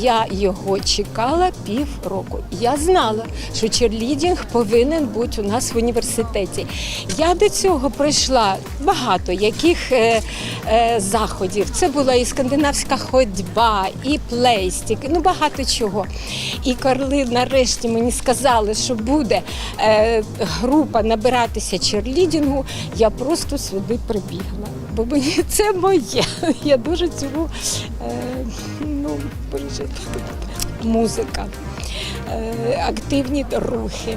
Я його чекала півроку. Я знала, що черлідінг повинен бути у нас в університеті. Я до цього пройшла багато яких е, е, заходів. Це була і скандинавська ходьба, і плейстік, ну багато чого. І коли нарешті мені сказали, що буде е, група набиратися черлідінгу, я просто сюди прибігла. Бо мені це моє. Я дуже цього е, ну, пережила. Музика. е, Активні рухи,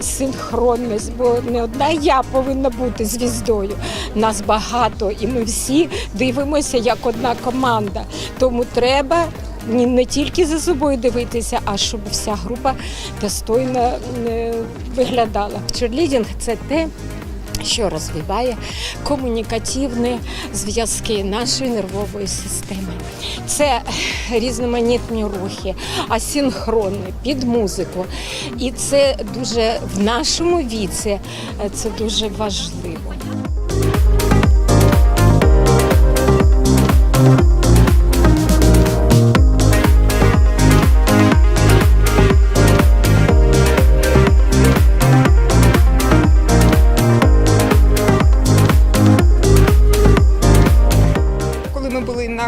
синхронність, бо не одна я повинна бути звіздою. Нас багато, і ми всі дивимося як одна команда. Тому треба не тільки за собою дивитися, а щоб вся група достойно е, виглядала. Черлідінг це те, що розвиває комунікативні зв'язки нашої нервової системи. Це різноманітні рухи, асінхронні, під музику. І це дуже в нашому віці е, це дуже важливо.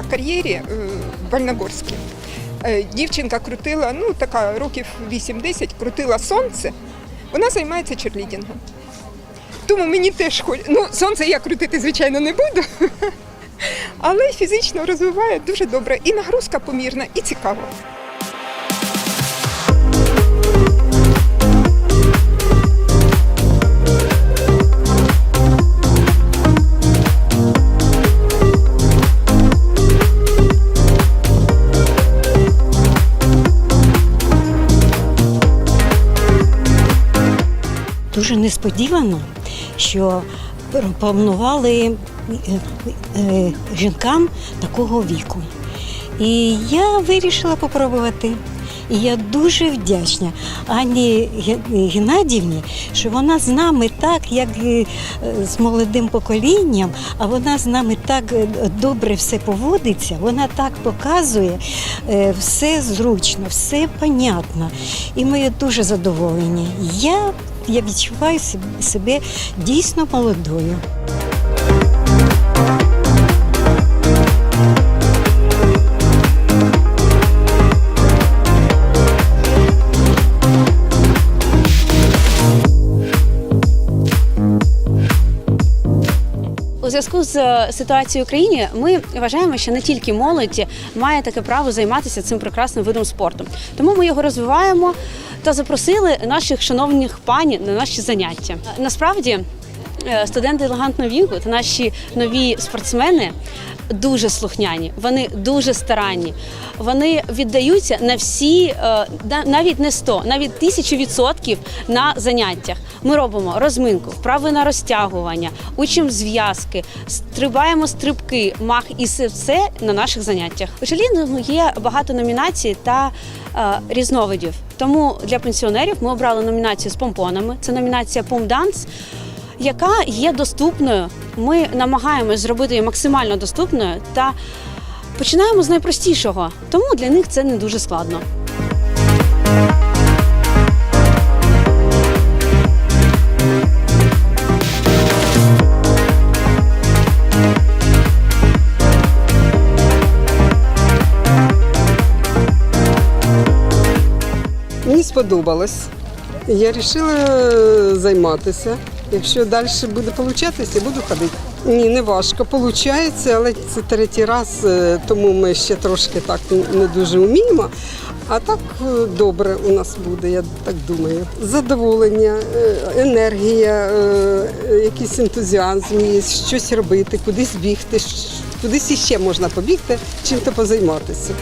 На кар'єрі е, в Вальногорській, е, дівчинка крутила, ну така років 8-10, крутила сонце. Вона займається черлідінгом. Тому мені теж хоч... Ну, сонце я крутити, звичайно, не буду. Але фізично розвиває дуже добре. І нагрузка помірна, і цікаво. Дуже несподівано, що пропонували е, е, жінкам такого віку. І я вирішила попробувати. І я дуже вдячна Ані Ге- Геннадівні, що вона з нами так, як е, з молодим поколінням, а вона з нами так добре все поводиться, вона так показує, все зручно, все понятно. І ми дуже задоволені. Я, я відчуваю себе- себе дійсно молодою. Зв'язку з е, ситуацією в Україні ми вважаємо, що не тільки молодь має таке право займатися цим прекрасним видом спорту. Тому ми його розвиваємо та запросили наших шановних пані на наші заняття. Насправді. Е, Студенти елегантного віку та наші нові спортсмени дуже слухняні, вони дуже старанні. Вони віддаються на всі, е, навіть не 100, навіть тисячу відсотків на заняттях. Ми робимо розминку, вправи на розтягування, учимо зв'язки, стрибаємо стрибки, мах і все це на наших заняттях. У черлідингу є багато номінацій та е, різновидів. Тому для пенсіонерів ми обрали номінацію з помпонами. Це номінація Помданс яка є доступною. Ми намагаємось зробити її максимально доступною та починаємо з найпростішого, тому для них це не дуже складно. Мені сподобалось. Я вирішила займатися. Якщо далі буде получатися, буду ходити. Ні, не важко. Получається, але це третій раз, е, тому ми ще трошки так не дуже вміємо. А так е, добре у нас буде, я так думаю. Задоволення, е, енергія, якийсь ентузіазм є, щось робити, кудись бігти, кудись іще можна побігти, чим-то позайматися.